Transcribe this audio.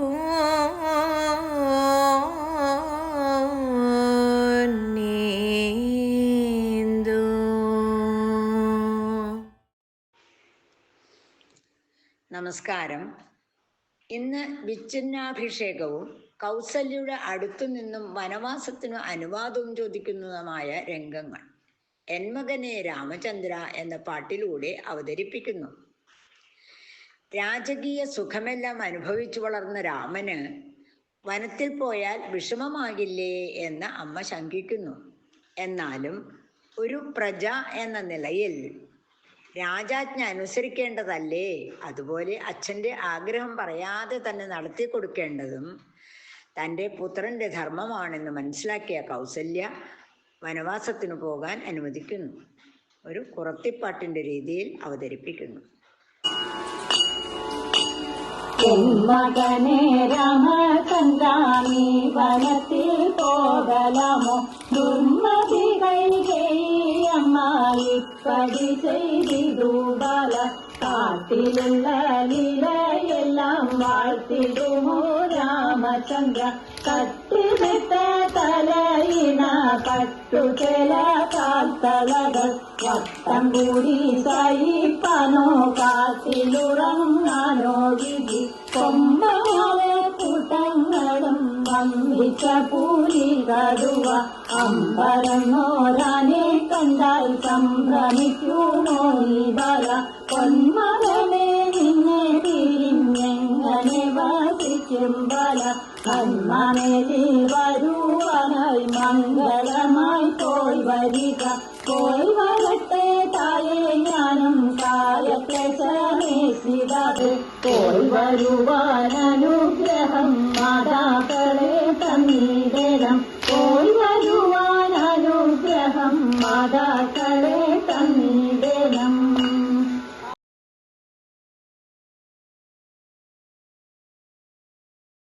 നമസ്കാരം. ഇന്ന് വിച്ഛിന്നാഭിഷേകവും കൗസല്യയുടെ അടുത്തു നിന്നും വനവാസത്തിനു അനുവാദവും ചോദിക്കുന്നതുമായ രംഗങ്ങൾ. എന്മകനെ രാമചന്ദ്ര എന്ന പാട്ടിലൂടെ അവതരിപ്പിക്കുന്നു. രാജകീയ സുഖമെല്ലാം അനുഭവിച്ചു വളർന്ന രാമന് വനത്തിൽ പോയാൽ വിഷമമാകില്ലേ എന്ന് അമ്മ ശങ്കിക്കുന്നു. എന്നാലും ഒരു പ്രജ എന്ന നിലയിൽ രാജാജ്ഞ അനുസരിക്കേണ്ടതല്ലേ? അതുപോലെ അച്ഛന്റെ ആഗ്രഹം പറയാതെ തന്നെ നടത്തി കൊടുക്കേണ്ടതും തന്റെ പുത്രന്റെ ധർമ്മമാണെന്ന് മനസ്സിലാക്കിയ കൗസല്യ വനവാസത്തിനു പോകാൻ അനുവദിക്കുന്നു. ഒരു കുറത്തിപ്പാട്ടിന്റെ രീതിയിൽ അവതരിപ്പിക്കുന്നു. മകനെ രാമചന്ദ്രാണി വനത്തിൽ പോകലാമോ ദുർമതികൾ പടി ചെയ്തിടൂ ബാല കാട്ടിലുള്ള ലീലയെല്ലാം വാഴ്ത്തിടുമോ രാമചന്ദ്ര? കട്ടിവിട്ട തലയിണ പട്ടുചെല കാൽത്തളകൾ. വട്ടം കൂടി സൈപ്പനോ കാട്ടിലുറങ്ങാനോ വിധി. കൊമ്പമാരെ കൂട്ടങ്ങളും വമ്പിച്ച പൂലി കടുവ. അമ്പരന്നോരാനെ കണ്ടാൽ സംഭ്രമിക്കുമോ ഈ ബല പൊന്മകനെ ബല കന്മനേലിൽ വരുവാനായി മംഗളമായി പോയി വരിക. പോയി വരട്ടെ തായേ ഞാനും കാലത്തെ ശ്രമിച്ചിടത് പോയി വരുവാൻ